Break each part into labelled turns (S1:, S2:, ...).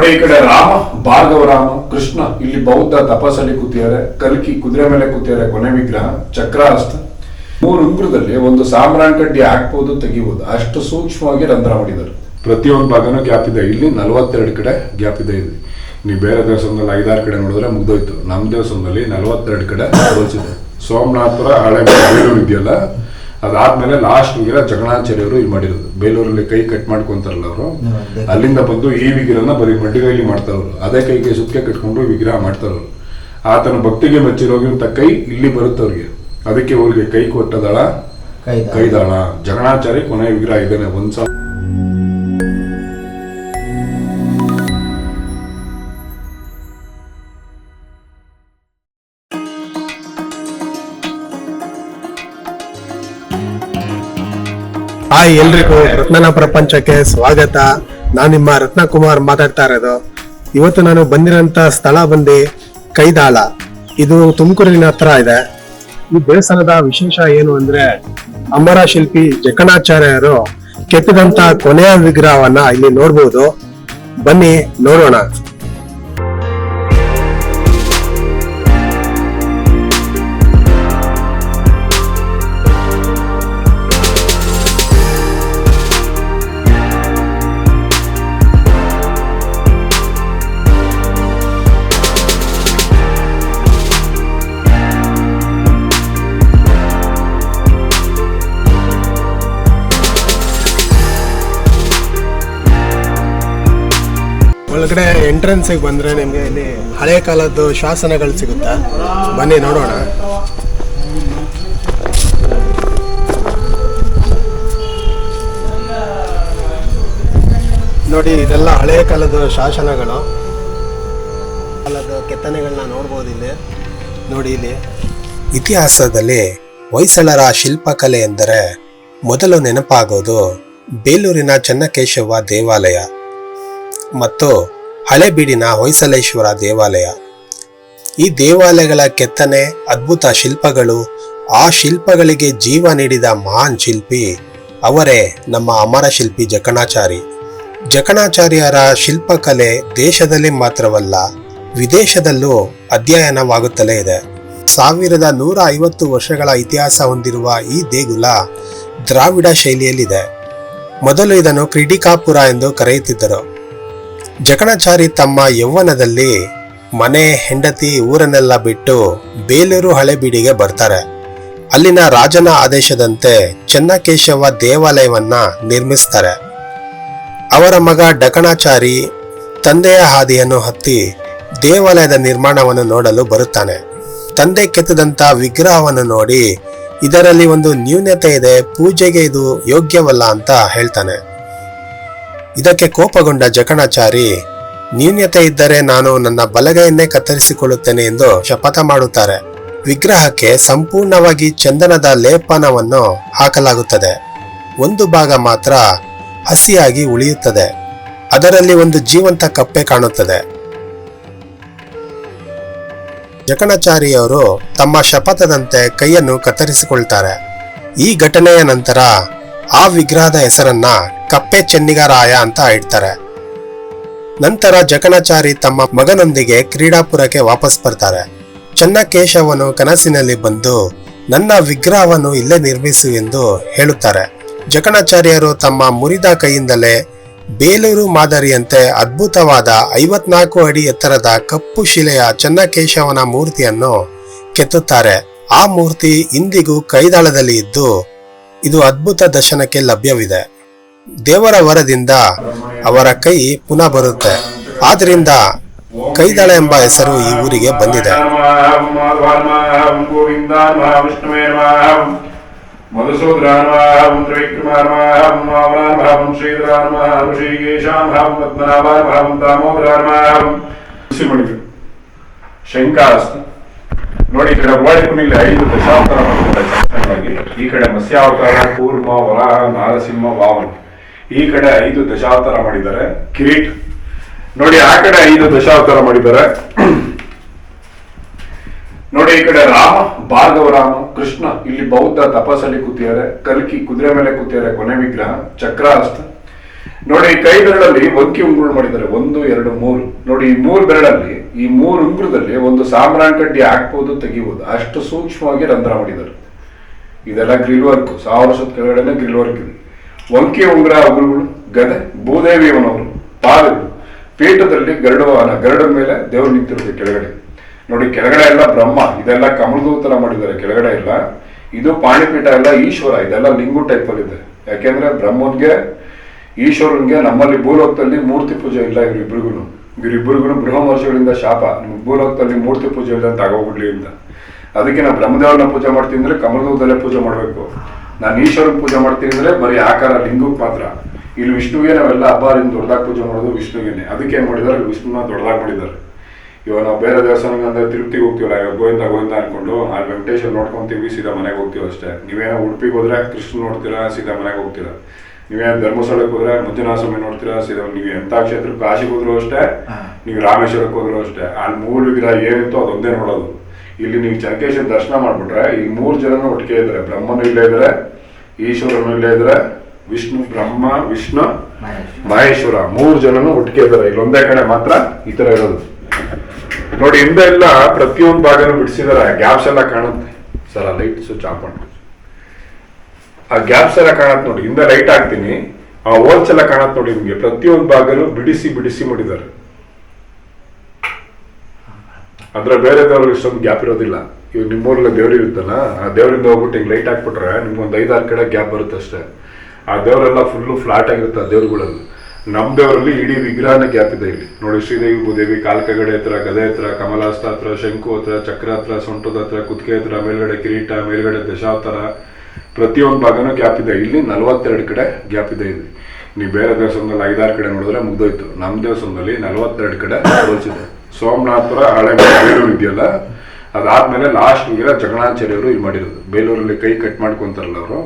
S1: ನೋಡಿ ಈ ಕಡೆ ರಾಮ, ಭಾರ್ಗವ ರಾಮ, ಕೃಷ್ಣ, ಇಲ್ಲಿ ಬೌದ್ಧ ತಪಸ್ಸಲ್ಲಿ ಕೂತಿದ್ದಾರೆ, ಕಲ್ಕಿ ಕುದುರೆ ಮೇಲೆ ಕೂತಿದ್ದಾರೆ, ಕೊನೆ ವಿಗ್ರಹ ಚಕ್ರಾಸ್ತ ಮೂರು ಉಂಗುರದಲ್ಲಿ ಒಂದು ಸಾಂಬ್ರಾಣಿ ಕಡ್ಡಿ ಹಾಕ್ಬೋದು ತೆಗಿಬಹುದು ಅಷ್ಟು ಸೂಕ್ಷ್ಮವಾಗಿ ರಂಧ್ರ ಮಾಡಿದ್ದಾರೆ. ಪ್ರತಿಯೊಂದು ಭಾಗನೂ ಗ್ಯಾಪ್ ಇದೆ. ಇಲ್ಲಿ ನಲವತ್ತೆರಡು ಕಡೆ ಗ್ಯಾಪ್ ಇದೆ. ಇಲ್ಲಿ ನೀವು ಬೇರೆ ದೇವಸ್ಥಾನದಲ್ಲಿ ಐದಾರು ಕಡೆ ನೋಡಿದ್ರೆ ಮುಗ್ದೋಯ್ತು. ನಮ್ಮ ದೇವಸ್ಥಾನದಲ್ಲಿ ನಲವತ್ತೆರಡು ಕಡೆ ಸೋಮನಾಥರ ಸೋಮನಾಥಪುರ, ಹಳೆ ಇದೆಯಲ್ಲ? ಅದಾದ್ಮೇಲೆ ಲಾಸ್ಟ್ ವಿಗ್ರಹ ಜಗನ್ನಾಚಾರ್ಯ ಇದು ಇಲ್ಲಿ ಮಾಡಿರೋದು. ಬೇಲೂರಲ್ಲಿ ಕೈ ಕಟ್ ಮಾಡ್ಕೊಂತಾರಲ್ಲ ಅವರು. ಅಲ್ಲಿಂದ ಬಂದು ಈ ವಿಗ್ರಹನ ಬರೀ ಮಂಡಿಗೈಲಿ ಮಾಡ್ತಾರವ್ರು. ಅದೇ ಕೈಗೆ ಸುತ್ತಿಗೆ ಕಟ್ಕೊಂಡು ವಿಗ್ರಹ ಮಾಡ್ತಾರವ್ರು. ಆತನ ಭಕ್ತಿಗೆ ಮೆಚ್ಚಿರೋಗಿಂತ ಕೈ ಇಲ್ಲಿ ಬರುತ್ತೆ ಅವ್ರಿಗೆ. ಅದಕ್ಕೆ ಅವ್ರಿಗೆ ಕೈ ಕೊಟ್ಟದಳ
S2: ಕೈದ
S1: ಕೈದಾಳ. ಜಗನ್ನಾಚಾರಿ ಕೊನೆ ವಿಗ್ರಹ ಇದ್ದಾನೆ ಒಂದ್
S3: ಹಾಯ್, ಎಲ್ರಿಗೂ ರತ್ನನ ಪ್ರಪಂಚಕ್ಕೆ ಸ್ವಾಗತ. ನಾನು ನಿಮ್ಮ ರತ್ನಕುಮಾರ್ ಮಾತಾಡ್ತಾ ಇರೋದು. ಇವತ್ತು ನಾನು ಬಂದಿರೋಂಥ ಸ್ಥಳ ಬಂದು ಕೈದಾಳ. ಇದು ತುಮಕೂರಿನ ಹತ್ರ ಇದೆ. ಈ ದೇವಸ್ಥಾನದ ವಿಶೇಷ ಏನು ಅಂದ್ರೆ ಅಮರ ಶಿಲ್ಪಿ ಜಕಣಾಚಾರ್ಯರು ಕೆತ್ತಿದಂತ ಕೊನೆಯ ವಿಗ್ರಹವನ್ನ ಇಲ್ಲಿ ನೋಡ್ಬೋದು. ಬನ್ನಿ, ನೋಡೋಣ. ಒಳಗಡೆ ಎಂಟ್ರೆನ್ಸಿಗೆ ಬಂದ್ರೆ ನಿಮಗೆ ಇಲ್ಲಿ ಹಳೆ ಕಾಲದ್ದು ಶಾಸನಗಳು ಸಿಗುತ್ತಾ? ಬನ್ನಿ, ನೋಡೋಣ. ನೋಡಿ, ಇದೆಲ್ಲ ಹಳೆ ಕಾಲದ ಶಾಸನಗಳು. ಕಾಲದ ಕೆತ್ತನೆಗಳನ್ನ ನೋಡ್ಬೋದು ಇಲ್ಲಿ. ನೋಡಿ ಇಲ್ಲಿ. ಇತಿಹಾಸದಲ್ಲಿ ಹೊಯ್ಸಳರ ಶಿಲ್ಪಕಲೆ ಎಂದರೆ ಮೊದಲು ನೆನಪಾಗೋದು ಬೇಲೂರಿನ ಚನ್ನಕೇಶವ ದೇವಾಲಯ. ಮತ್ತು ಹಳೆಬೀಡಿನ ಹೊಯ್ಸಲೇಶ್ವರ ದೇವಾಲಯ. ಈ ದೇವಾಲಯಗಳ ಕೆತ್ತನೆ, ಅದ್ಭುತ ಶಿಲ್ಪಗಳು, ಆ ಶಿಲ್ಪಗಳಿಗೆ ಜೀವ ನೀಡಿದ ಮಹಾನ್ ಶಿಲ್ಪಿ ಅವರೇ ನಮ್ಮ ಅಮರ ಶಿಲ್ಪಿ ಜಕಣಾಚಾರಿ. ಜಕಣಾಚಾರ್ಯರ ಶಿಲ್ಪಕಲೆ ದೇಶದಲ್ಲಿ ಮಾತ್ರವಲ್ಲ, ವಿದೇಶದಲ್ಲೂ ಅಧ್ಯಯನವಾಗುತ್ತಲೇ ಇದೆ. ಸಾವಿರದ ನೂರ ಐವತ್ತು ವರ್ಷಗಳ ಇತಿಹಾಸ ಹೊಂದಿರುವ ಈ ದೇಗುಲ ದ್ರಾವಿಡ ಶೈಲಿಯಲ್ಲಿದೆ. ಮೊದಲು ಇದನ್ನು ಕ್ರೀಡಿಕಾಪುರ ಎಂದು ಕರೆಯುತ್ತಿದ್ದರು. ಜಕಣಾಚಾರಿ ತಮ್ಮ ಯೌವನದಲ್ಲಿ ಮನೆ, ಹೆಂಡತಿ ಊರನ್ನೆಲ್ಲ ಬಿಟ್ಟು ಬೇಲೂರು ಹಳೆಬೀಡಿಗೆ ಬರ್ತಾರೆ. ಅಲ್ಲಿನ ರಾಜನ ಆದೇಶದಂತೆ ಚೆನ್ನಕೇಶವ ದೇವಾಲಯವನ್ನ ನಿರ್ಮಿಸ್ತಾರೆ. ಅವರ ಮಗ ಡಕಣಾಚಾರಿ ತಂದೆಯ ಹಾದಿಯನ್ನು ಹತ್ತಿ ದೇವಾಲಯದ ನಿರ್ಮಾಣವನ್ನು ನೋಡಲು ಬರುತ್ತಾನೆ. ತಂದೆ ಕೆತ್ತದಂತ ವಿಗ್ರಹವನ್ನು ನೋಡಿ ಇದರಲ್ಲಿ ಒಂದು ನ್ಯೂನತೆ ಇದೆ, ಪೂಜೆಗೆ ಇದು ಯೋಗ್ಯವಲ್ಲ ಅಂತ ಹೇಳ್ತಾನೆ. ಇದಕ್ಕೆ ಕೋಪಗೊಂಡ ಜಕಣಾಚಾರಿ ನ್ಯೂನ್ಯತೆ ಇದ್ದರೆ ನಾನು ನನ್ನ ಬಲಗೈಯನ್ನೇ ಕತ್ತರಿಸಿಕೊಳ್ಳುತ್ತೇನೆ ಎಂದು ಶಪಥ ಮಾಡುತ್ತಾರೆ. ವಿಗ್ರಹಕ್ಕೆ ಸಂಪೂರ್ಣವಾಗಿ ಚಂದನದ ಲೇಪನವನ್ನು ಹಾಕಲಾಗುತ್ತದೆ. ಒಂದು ಭಾಗ ಮಾತ್ರ ಹಸಿಯಾಗಿ ಉಳಿಯುತ್ತದೆ. ಅದರಲ್ಲಿ ಒಂದು ಜೀವಂತ ಕಪ್ಪೆ ಕಾಣುತ್ತದೆ. ಜಕಣಾಚಾರಿಯವರು ತಮ್ಮ ಶಪಥದಂತೆ ಕೈಯನ್ನು ಕತ್ತರಿಸಿಕೊಳ್ತಾರೆ. ಈ ಘಟನೆಯ ನಂತರ ಆ ವಿಗ್ರಹದ ಹೆಸರನ್ನ ಕಪ್ಪೆ ಚೆನ್ನಿಗರಾಯ ಅಂತ ಇಡ್ತಾರೆ. ನಂತರ ಜಕಣಾಚಾರಿ ತಮ್ಮ ಮಗನೊಂದಿಗೆ ಕ್ರೀಡಾಪುರಕ್ಕೆ ವಾಪಸ್ ಬರ್ತಾರೆ. ಚನ್ನಕೇಶವನು ಕನಸಿನಲ್ಲಿ ಬಂದು, ನನ್ನ ವಿಗ್ರಹವನ್ನು ಇಲ್ಲೇ ನಿರ್ಮಿಸು ಎಂದು ಹೇಳುತ್ತಾರೆ. ಜಕಣಾಚಾರ್ಯರು ತಮ್ಮ ಮುರಿದ ಕೈಯಿಂದಲೇ ಬೇಲೂರು ಮಾದರಿಯಂತೆ ಅದ್ಭುತವಾದ ಐವತ್ನಾಲ್ಕು ಅಡಿ ಎತ್ತರದ ಕಪ್ಪು ಶಿಲೆಯ ಚನ್ನಕೇಶವನ ಮೂರ್ತಿಯನ್ನು ಕೆತ್ತುತ್ತಾರೆ. ಆ ಮೂರ್ತಿ ಇಂದಿಗೂ ಕೈದಾಳದಲ್ಲಿ ಇದ್ದು ಇದು ಅದ್ಭುತ ದರ್ಶನಕ್ಕೆ ಲಭ್ಯವಿದೆ. ದೇವರ ವರದಿಂದ ಅವರ ಕೈ ಪುನಃ ಬರುತ್ತೆ. ಆದ್ರಿಂದ ಕೈದಾಳ ಎಂಬ ಹೆಸರು ಈ ಊರಿಗೆ ಬಂದಿದೆ.
S1: ಶಂಕಾಸ್ತ ನೋಡಿ, ಇದರ ಕಡೆ ಒಳಗಿನಲ್ಲಿ ಐದು ದಶಾವತಾರ ಮಾಡಿದ್ದಾರೆ ಚೆನ್ನಾಗಿ. ಈ ಕಡೆ ಮತ್ಸ್ಯಾವತಾರ, ಕೂರ್ಮ, ವರಾಹ, ನಾರಸಿಂಹ, ವಾಮನ. ಈ ಕಡೆ ಐದು ದಶಾವತಾರ ಮಾಡಿದ್ದಾರೆ. ಕಿರೀಟ್. ನೋಡಿ, ಆ ಕಡೆ ಐದು ದಶಾವತಾರ ಮಾಡಿದ್ದಾರೆ. ನೋಡಿ, ಈ ಕಡೆ ರಾಮ, ಭಾರ್ಗವ ರಾಮ, ಕೃಷ್ಣ. ಇಲ್ಲಿ ಬೌದ್ಧ ತಪಸ್ಸಲ್ಲಿ ಕೂತಿದ್ದಾರೆ. ಕಲ್ಕಿ ಕುದುರೆ ಮೇಲೆ ಕೂತಿದ್ದಾರೆ. ಕೊನೆ ವಿಗ್ರಹ ಚಕ್ರಾಸ್ತ ನೋಡಿ ಕೈ ಬೆರಳಲ್ಲಿ ಒಂಕಿ ಉಂಗುರು ಮಾಡಿದ್ದಾರೆ. ಒಂದು, ಎರಡು, ಮೂರು. ನೋಡಿ, ಈ ಮೂರು ಬೆರಳಲ್ಲಿ, ಈ ಮೂರು ಉಂಗುರದಲ್ಲಿ ಒಂದು ಸಾಮ್ರಾನ್ ಕಡ್ಡಿ ಹಾಕ್ಬೋದು ತೆಗಿಬೋದು. ಅಷ್ಟು ಸೂಕ್ಷ್ಮವಾಗಿ ರಂಧ್ರ ಮಾಡಿದ್ದಾರೆ. ಇದೆಲ್ಲ ಗ್ರಿಲ್ ವರ್ಕ್ ಸಾವಿರ ವರ್ಷದ ಕೆಳಗಡೆನೆ ಗ್ರಿಲ್ ವರ್ಕ್ ಇದೆ. ವಂಕಿ ಉಂಗುರ ಉಗುರುಗಳು ಗದೆ, ಭೂದೇವಿಯವನವರು ಪಾದಗಳು ಪೀಠದಲ್ಲಿ ಗರುಡ ವಾಹನ, ಗರುಡನ ಮೇಲೆ ದೇವರು ನಿಂತಿರುತ್ತೆ ಕೆಳಗಡೆ. ನೋಡಿ, ಕೆಳಗಡೆ ಎಲ್ಲ ಬ್ರಹ್ಮ, ಇದೆಲ್ಲ ಕಮಲದೂತರ ಮಾಡಿದ್ದಾರೆ, ಕೆಳಗಡೆ ಎಲ್ಲ. ಇದು ಪಾಣಿಪೀಠ ಎಲ್ಲ ಈಶ್ವರ, ಇದೆಲ್ಲ ಲಿಂಗು ಟೈಪ್ ಅಲ್ಲಿ ಇದೆ. ಯಾಕೆಂದ್ರೆ ಬ್ರಹ್ಮನ್ಗೆ, ಈಶ್ವರನ್ಗೆ ನಮ್ಮಲ್ಲಿ ಭೂಲೋಕದಲ್ಲಿ ಮೂರ್ತಿ ಪೂಜೆ ಇಲ್ಲ ಇವರಿಬ್ರಿಗೂ ಇವರಿಬ್ಬರಿಗೂ ಬೃಹ ವರ್ಷಗಳಿಂದ ಶಾಪ ನಿಮ್ಗೆ ಭೂಲೋಕದಲ್ಲಿ ಮೂರ್ತಿ ಪೂಜೆ ಇಲ್ಲ ಅಂತ ಆಗೋಗ್ಬಿಡ್ಲಿ ಅಂತ. ಅದಕ್ಕೆ ನಾವು ಬ್ರಹ್ಮದೇವರನ್ನ ಪೂಜೆ ಮಾಡ್ತೀನಿ ಅಂದ್ರೆ ಕಮಲದಲ್ಲೇ ಪೂಜೆ ಮಾಡಬೇಕು. ನಾನು ಈಶ್ವರನ ಪೂಜೆ ಮಾಡ್ತೀನಿ ಅಂದ್ರೆ ಬರೀ ಆಕಾರ ಲಿಂಗಕ್ಕೆ ಮಾತ್ರ. ಇಲ್ಲಿ ವಿಷ್ಣುವಿಗೆ ನಾವೆಲ್ಲ ಹಬ್ಬದಿಂದ ದೊಡ್ಡದಾಗಿ ಪೂಜೆ ಮಾಡೋದು ವಿಷ್ಣುವಿಗೆ ಅದಕ್ಕೆ ಏನ್ ಮಾಡಿದ್ದಾರೆ? ವಿಷ್ಣುನ ದೊಡ್ಡದಾಗಿ ಮಾಡಿದ್ದಾರೆ. ಇವಾಗ ನಾವು ಬೇರೆ ದೇವಸ್ಥಾನಕ್ಕೆ ಅಂದ್ರೆ ತಿರುಪ್ತಿಗೆ ಹೋಗ್ತೀವಲ್ಲ ಇವಾಗ ಗೋವಿಂದ ಗೋವಿಂದ ಅನ್ಕೊಂಡು ಅಲ್ಲಿ ವೆಂಕಟೇಶ್ವರ ನೋಡ್ಕೊಂತೀವಿ ಸೀದಾ ಮನೆಗೆ ಹೋಗ್ತೀವಿ ಅಷ್ಟೇ. ನೀವೇನೋ ಉಡುಪಿಗೆ ಹೋದ್ರೆ ಕೃಷ್ಣ ನೋಡ್ತೀರಾ ಸೀದಾ ಮನೆಗೆ ಹೋಗ್ತೀರಾ? ನೀವೇನು ಧರ್ಮಸ್ಥಳಕ್ಕೆ ಹೋದ್ರೆ ಮಂಜುನಾಥ ನೋಡ್ತೀರಾ ಸೀದಾ ನೀವು ಎಂಥ ಕ್ಷೇತ್ರ ಕಾಶಿಗೆ ಹೋದ್ರು ಅಷ್ಟೇ ನೀವು ರಾಮೇಶ್ವರಕ್ಕೆ ಹೋದ್ರು ಅಷ್ಟೇ. ಅಲ್ಲಿ ಮೂರು ವಿಗ್ರಹ ಏನಿತ್ತು ಅದೊಂದೇ ನೋಡೋದು. ಇಲ್ಲಿ ನೀವು ಚನಕೇಶ್ವರ ದರ್ಶನ ಮಾಡ್ಬಿಟ್ರೆ ಈ ಮೂರು ಜನನು ಒಟ್ಟಿಗೆ ಇದ್ದಾರೆ. ಬ್ರಹ್ಮನು ಇಲ್ಲೇ ಇದ್ದಾರೆ ಈಶ್ವರನು ಇಲ್ಲೇ ಇದ್ದಾರೆ ವಿಷ್ಣು ಬ್ರಹ್ಮ ವಿಷ್ಣು ಮಹೇಶ್ವರ. ಮೂರು ಜನನು ಒಟ್ಟಿಗೆ ಇದ್ದಾರೆ. ಇಲ್ಲೊಂದೇ ಕಡೆ ಮಾತ್ರ ಈ ತರ ಇರೋದು. ನೋಡಿ ಹಿಂದೆ ಎಲ್ಲ ಪ್ರತಿಯೊಂದು ಭಾಗನೂ ಬಿಡಿಸಿದ್ದಾರೆ. ಗ್ಯಾಪ್ಸ್ ಎಲ್ಲ ಕಾಣುತ್ತೆ. ಸರ್ ಆ ಲೈಟ್ ಸ್ವಿಚ್ ಆಫ್ ಮಾಡಿ ಆ ಗ್ಯಾಪ್ಸ್ ಎಲ್ಲ ಕಾಣತ್ ನೋಡಿ. ಹಿಂದೆ ಲೈಟ್ ಹಾಕ್ತೀನಿ. ಆ ಹೋಲ್ಸ್ ಎಲ್ಲ ಕಾಣತ್ ನೋಡಿ ನಿಮ್ಗೆ. ಪ್ರತಿಯೊಂದು ಭಾಗನೂ ಬಿಡಿಸಿ ಬಿಡಿಸಿ ಮಾಡಿದ್ದಾರೆ. ಅಂದ್ರೆ ಬೇರೆ ದೇವ್ರಿಗೆ ಇಷ್ಟೊಂದು ಗ್ಯಾಪ್ ಇರೋದಿಲ್ಲ. ಇವಾಗ ನಿಮ್ಮೂರಲ್ಲಿ ದೇವ್ರು ಇರುತ್ತಲ್ಲ, ಆ ದೇವರಿಂದ ಹೋಗ್ಬಿಟ್ಟು ಹಿಂಗ್ ಲೈಟ್ ಹಾಕ್ಬಿಟ್ರೆ ನಿಮ್ಗೆ ಒಂದು ಐದಾರು ಕಡೆ ಗ್ಯಾಪ್ ಬರುತ್ತೆ ಅಷ್ಟೇ. ಆ ದೇವರೆಲ್ಲ ಫುಲ್ಲು ಫ್ಲಾಟ್ ಆಗಿರುತ್ತೆ ಆ ದೇವ್ರುಗಳಲ್ಲಿ. ನಮ್ಮ ದೇವರಲ್ಲಿ ಇಡೀ ವಿಗ್ರಹನ ಗ್ಯಾಪ್ ಇದೆ ಇಲ್ಲಿ. ನೋಡಿ ಶ್ರೀದೇವಿ ಭೂದೇವಿ ಕಾಲ್ಕಗಡೆ ಹತ್ರ, ಗದೆ ಹತ್ರ ಕಮಲಾಸ್ತ ಹತ್ರ, ಶಂಕು ಹತ್ರ, ಚಕ್ರ ಹತ್ರ, ಸೊಂಟದ ಹತ್ರ ಕುದ್ಕೆ ಹತ್ರ, ಮೇಲ್ಗಡೆ ಕಿರೀಟ, ಮೇಲ್ಗಡೆ ದಶಾವತಾರ. ಪ್ರತಿಯೊಂದು ಭಾಗನೂ ಗ್ಯಾಪ್ ಇದೆ. ಇಲ್ಲಿ ನಲವತ್ತೆರಡು ಕಡೆ ಗ್ಯಾಪ್ ಇದೆ ಇಲ್ಲಿ. ನೀವು ಬೇರೆ ದೇವಸ್ಥಾನದಲ್ಲಿ ಐದಾರು ಕಡೆ ನೋಡಿದ್ರೆ ಮುಗ್ದೋಯ್ತು. ನಮ್ಮ ದೇವಸ್ಥಾನದಲ್ಲಿ ನಲವತ್ತೆರಡು ಕಡೆ ತೋರಿಸಿದೆ. ಸೋಮನಾಥಪುರ ಹಳೆ ಬೇಲೂರು ಇದೆಯಲ್ಲ? ಅದಾದ್ಮೇಲೆ ಲಾಸ್ಟ್ ವಿಗ್ರಹ ಜಗಣಾಚಾರ್ಯರು ಇಲ್ಲಿ ಮಾಡಿರೋದು. ಬೇಲೂರಲ್ಲಿ ಕೈ ಕಟ್ ಮಾಡ್ಕೊಂತಾರಲ್ಲ ಅವರು.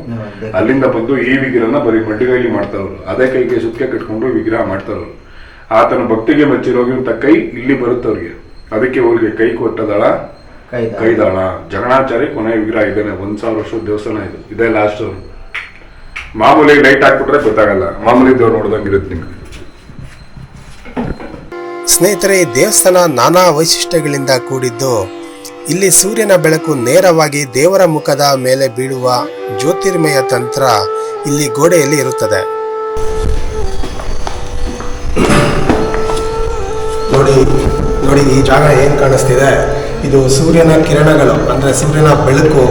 S1: ಅಲ್ಲಿಂದ ಬಂದು ಈ ವಿಗ್ರಹನ ಬರೀ ಮಡ್ಡಿಗೈಲಿ ಮಾಡ್ತಾರವ್ರು ಅದೇ ಕೈಗೆ ಸುತ್ತಿಗೆ ಕಟ್ಕೊಂಡು ವಿಗ್ರಹ ಮಾಡ್ತಾರವ್ರು ಆತನ ಭಕ್ತಿಗೆ ಮೆಚ್ಚಿರೋಗಿಂತ ಕೈ ಇಲ್ಲಿ ಬರುತ್ತೆ ಅವ್ರಿಗೆ. ಅದಕ್ಕೆ ಅವ್ರಿಗೆ ಕೈ ಕೊಟ್ಟದಳ ಕೈದಾಳ. ಜಗಣಾಚಾರ್ಯ ಕೊನೆಯ ವಿಗ್ರಹ ಇದೇನೆ. ಒಂದ್ ಸಾವಿರ ವರ್ಷದ ದೇವಸ್ಥಾನ ಇದು. ಇದೇ ಲಾಸ್ಟ್ ಮಾಮೂಲಿ ಲೈಟ್ ಹಾಕ್ಬಿಟ್ರೆ ಗೊತ್ತಾಗಲ್ಲ. ಮಾಮೂಲಿ ದೇವ್ರು ನೋಡ್ದಂಗಿರುತ್ತೆ ನಿಮ್ಗೆ.
S3: ಸ್ನೇಹಿತರೆ, ದೇವಸ್ಥಾನ ನಾನಾ ವೈಶಿಷ್ಟ್ಯಗಳಿಂದ ಕೂಡಿದ್ದು, ಇಲ್ಲಿ ಸೂರ್ಯನ ಬೆಳಕು ನೇರವಾಗಿ ದೇವರ ಮುಖದ ಮೇಲೆ ಬೀಳುವ ಜ್ಯೋತಿರ್ಮಯ ತಂತ್ರ ಇಲ್ಲಿ ಗೋಡೆಯಲ್ಲಿ ಇರುತ್ತದೆ. ನೋಡಿ ನೋಡಿ, ಈ ಜಾಗ ಏನು ಕಾಣಿಸ್ತಿದೆ? ಇದು ಸೂರ್ಯನ ಕಿರಣಗಳು, ಅಂದರೆ ಸೂರ್ಯನ ಬೆಳಕು.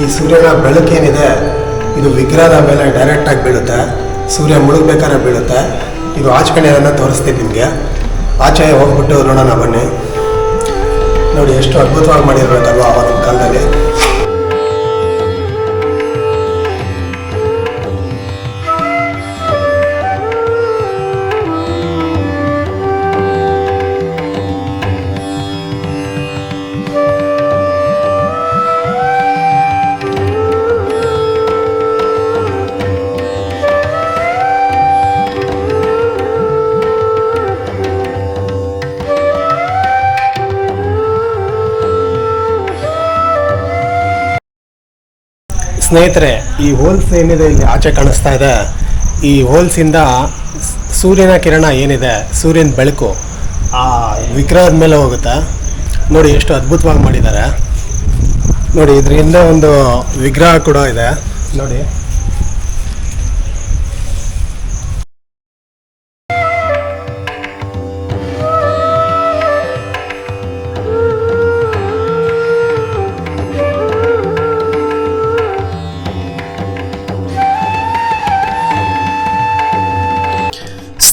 S3: ಈ ಸೂರ್ಯನ ಬೆಳಕೇನಿದೆ ಇದು ವಿಗ್ರಹದ ಮೇಲೆ ಡೈರೆಕ್ಟಾಗಿ ಬೀಳುತ್ತೆ. ಸೂರ್ಯ ಮುಳುಗಬೇಕಾದ್ರೆ ಬೀಳುತ್ತೆ. ಇದು ಆಚೆ ಕಡೆ ತೋರಿಸ್ತೀನಿ ನಿಮಗೆ. ಆಚೆ ಹೋಗ್ಬಿಟ್ಟು ನೋಡೋಣ ಬನ್ನಿ. ನೋಡಿ, ಎಷ್ಟು ಅದ್ಭುತವಾಗಿ ಮಾಡಿರ್ಬೇಕಲ್ವ ಆವಾಗಿನ ಕಾಲದಲ್ಲಿ. ಸ್ನೇಹಿತರೆ, ಈ ಹೋಲ್ಸ್ ಏನಿದೆ ಇಲ್ಲಿ ಆಚೆ ಕಾಣಿಸ್ತಾ ಇದೆ. ಈ ಹೋಲ್ಸಿಂದ ಸೂರ್ಯನ ಕಿರಣ ಏನಿದೆ, ಸೂರ್ಯನ ಬೆಳಕು ಆ ವಿಗ್ರಹದ ಮೇಲೆ ಹೋಗುತ್ತೆ. ನೋಡಿ ಎಷ್ಟು ಅದ್ಭುತವಾಗಿ ಮಾಡಿದ್ದಾರೆ. ನೋಡಿ ಇದರಿಂದ ಒಂದು ವಿಗ್ರಹ ಕೂಡ ಇದೆ. ನೋಡಿ.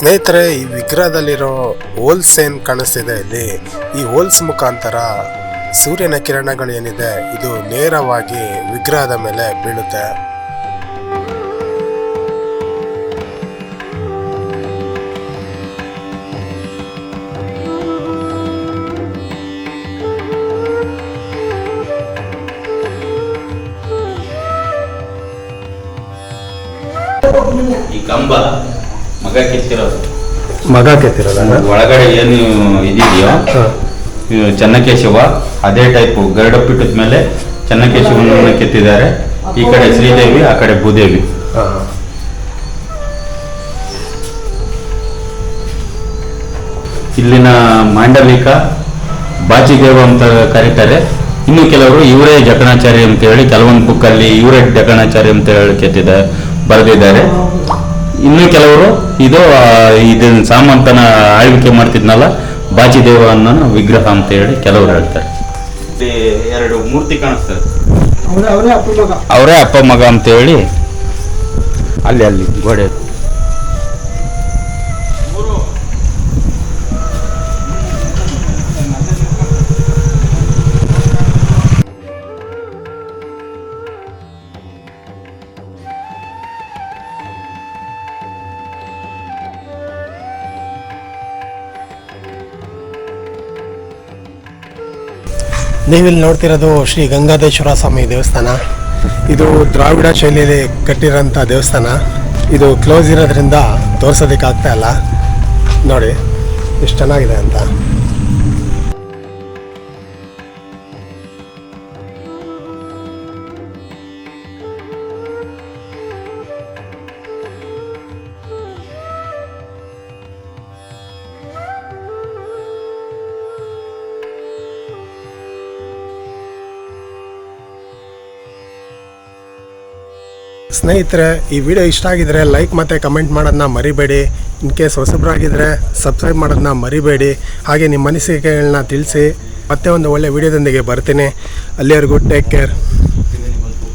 S3: ಸ್ನೇಹಿತರೆ, ಈ ವಿಗ್ರಹದಲ್ಲಿರೋ ಹೋಲ್ಸ್ ಏನ್ ಕಾಣಿಸ್ತಿದೆ ಇಲ್ಲಿ? ಈ ಹೋಲ್ಸ್ ಮುಖಾಂತರ ಸೂರ್ಯನ ಕಿರಣಗಳು ಏನಿದೆ, ಇದು ನೇರವಾಗಿ ವಿಗ್ರಹದ ಮೇಲೆ ಬೀಳುತ್ತೆ.
S2: ಈ ಕಂಬ ಮಗ ಕೆತ್ತಿರೋದು. ಒಳಗಡೆ ಏನು ಇದೆಯೋ ಚನ್ನಕೇಶವ ಅದೇ ಟೈಪ್ ಗರುಡ ಮೇಲೆ ಚನ್ನಕೇಶವನ್ನ ಕೆತ್ತಿದ್ದಾರೆ. ಈ ಕಡೆ ಶ್ರೀದೇವಿ ಆ ಕಡೆ ಭೂದೇವಿ. ಇಲ್ಲಿನ ಮಾಂಡವಿಕ ಬಾಚಿದೇವ ಅಂತ ಕರೀತಾರೆ. ಇನ್ನು ಕೆಲವರು ಇವರೇ ಜಕಣಾಚಾರ್ಯ ಅಂತ ಹೇಳಿ ಕೆಲವೊಂದು ಬುಕ್ಕಲ್ಲಿ ಇವರೇ ಜಕಣಾಚಾರ್ಯ ಅಂತ ಹೇಳಿ ಕೆತ್ತಿದ್ದಾರೆ ಬರೆದಿದ್ದಾರೆ. ಇನ್ನು ಕೆಲವರು ಇದು ಇದನ್ನ ಸಾಮಂತನ ಆಳ್ವಿಕೆ ಮಾಡ್ತಿದ್ನಲ್ಲ ಬಾಚಿದೇವ ಅನ್ನೋ ವಿಗ್ರಹ ಅಂತ ಹೇಳಿ ಕೆಲವರು ಹೇಳ್ತಾರೆ. ಎರಡು ಮೂರ್ತಿ ಕಾಣಿಸ್ತಾರೆ
S4: ಅವರೇ ಅವರೇ ಅಪ್ಪ ಮಗ.
S2: ಅವರೇ ಅಪ್ಪ ಮಗ ಅಂತ ಹೇಳಿ ಅಲ್ಲಿ ಅಲ್ಲಿ ಗೋಡೆ
S3: ನೀವಿಲ್ಲಿ ನೋಡ್ತಿರೋದು ಶ್ರೀ ಗಂಗಾಧೇಶ್ವರ ಸ್ವಾಮಿ ದೇವಸ್ಥಾನ. ಇದು ದ್ರಾವಿಡ ಶೈಲಿಯಲ್ಲಿ ಕಟ್ಟಿರೋಂಥ ದೇವಸ್ಥಾನ. ಇದು ಕ್ಲೋಸ್ ಇರೋದ್ರಿಂದ ತೋರ್ಸೋದಕ್ಕೆ ಆಗ್ತಾ ಇಲ್ಲ. ನೋಡಿ, ಎಷ್ಟು ಚೆನ್ನಾಗಿದೆ ಅಂತ. ಸ್ನೇಹಿತರೆ, ಈ ವಿಡಿಯೋ ಇಷ್ಟ ಆಗಿದ್ರೆ ಲೈಕ್ ಮತ್ತು ಕಮೆಂಟ್ ಮಾಡೋದನ್ನ ಮರಿಬೇಡಿ. ಇನ್ ಕೇಸ್ ಹೊಸಬ್ರಾಗಿದ್ದರೆ ಸಬ್ಸ್ಕ್ರೈಬ್ ಮಾಡೋದನ್ನ ಮರಿಬೇಡಿ. ಹಾಗೆ ನಿಮ್ಮ ಅನಿಸಿಕೆಗಳನ್ನ ತಿಳಿಸಿ, ಮತ್ತೆ ಒಂದು ಒಳ್ಳೆ ವಿಡಿಯೋದೊಂದಿಗೆ ಬರ್ತೀನಿ. ಅಲ್ಲಿವರೆಗೂ ಟೇಕ್ ಕೇರ್